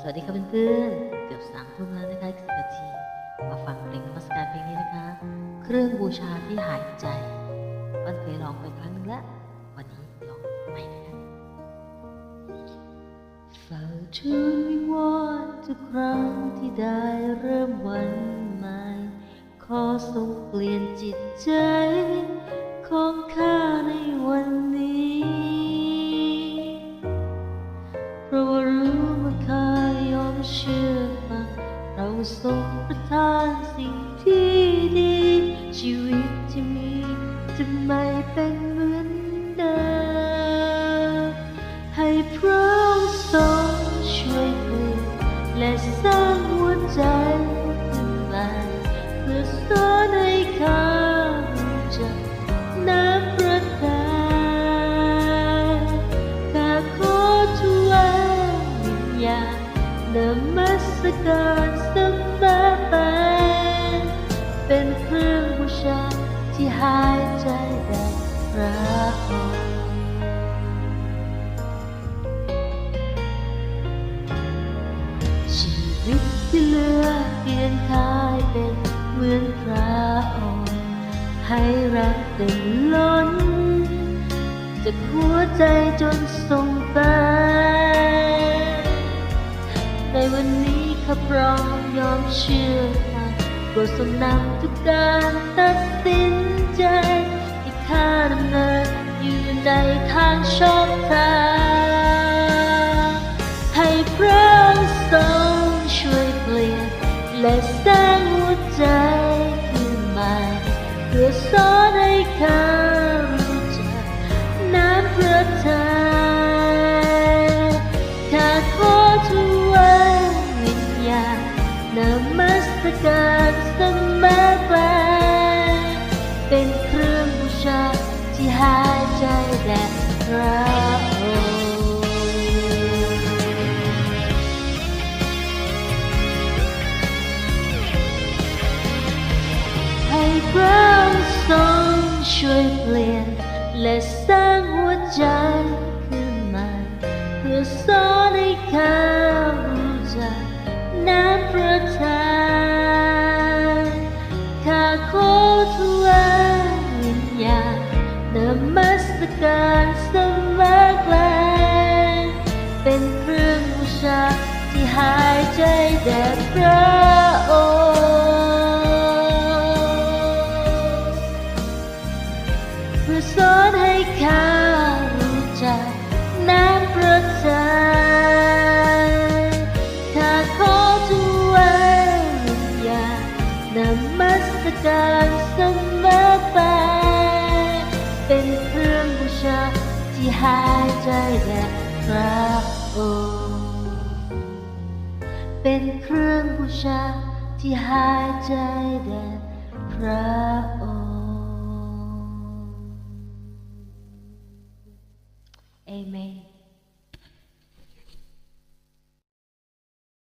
สวัสดีค่ะเพื่อนๆ เกือบสามทุ่มแล้วนะคะอีกสิบนาที มาฟังเพลงนมัสการเพลงนี้นะคะ เครื่องบูชาที่หายใจวันเคยร้องไปครั้งนึงแล้ว วันนี้ร้องใหม่นะคะเฝ้าทูลวิงวอนทุกครั้งที่ได้เริ่มวันใหม่ ขอทรงเปลี่ยนจิตใจ จะไม่เป็นเหมือนเดิมให้พระองค์ทรงช่วยเปลี่ยนและสร้างหัวใจขึ้นม่เพื่อสอนให้ข้ารู้จักน้ำประทานข้าขอถวายวิญญาณนมัสการสมอไปเป็นเครื่องบูชา ที่หายใจแด่พระองค์ชีวิตที่เหลือเปลี่ยนกายเป็นเหมือนพระองค์ให้รักเต็มล้นจากหัวใจจนส่งไปในวันนี้ข้าพร้อมยอมเชื่อ รดทรงนำทุกการตัดสินใจให้ข้าดำเนินอยู่ในทางชอบทางให้พระองค์ทรงช่วยเปลี่ยน และสร้างหัวใจขึ้นใหม่เพื่อสอนให้ข้ารู้จักน้ำประทานข้าขอถวายวิญญาณนมัสการ พระองค์ทรงช่วยเปลี่ยน และสร้างหัวใจขึ้นใหม่เพื่อสอนให้ข้ารู้จักน้ำประทานข้าขอถวายวิญญาณนมัสการสมอไกลเป็นเครื่องบูชาที่หายใจแด่พระ สอนให้ข้ารู้จักน้ำประทานข้าขอถวายวิญญาณนมัสการเสมอไป เป็นเครื่องบูชาที่หายใจแด่พระองค์เป็นเครื่องบูชาที่หายใจแด่พระองค์ Amen.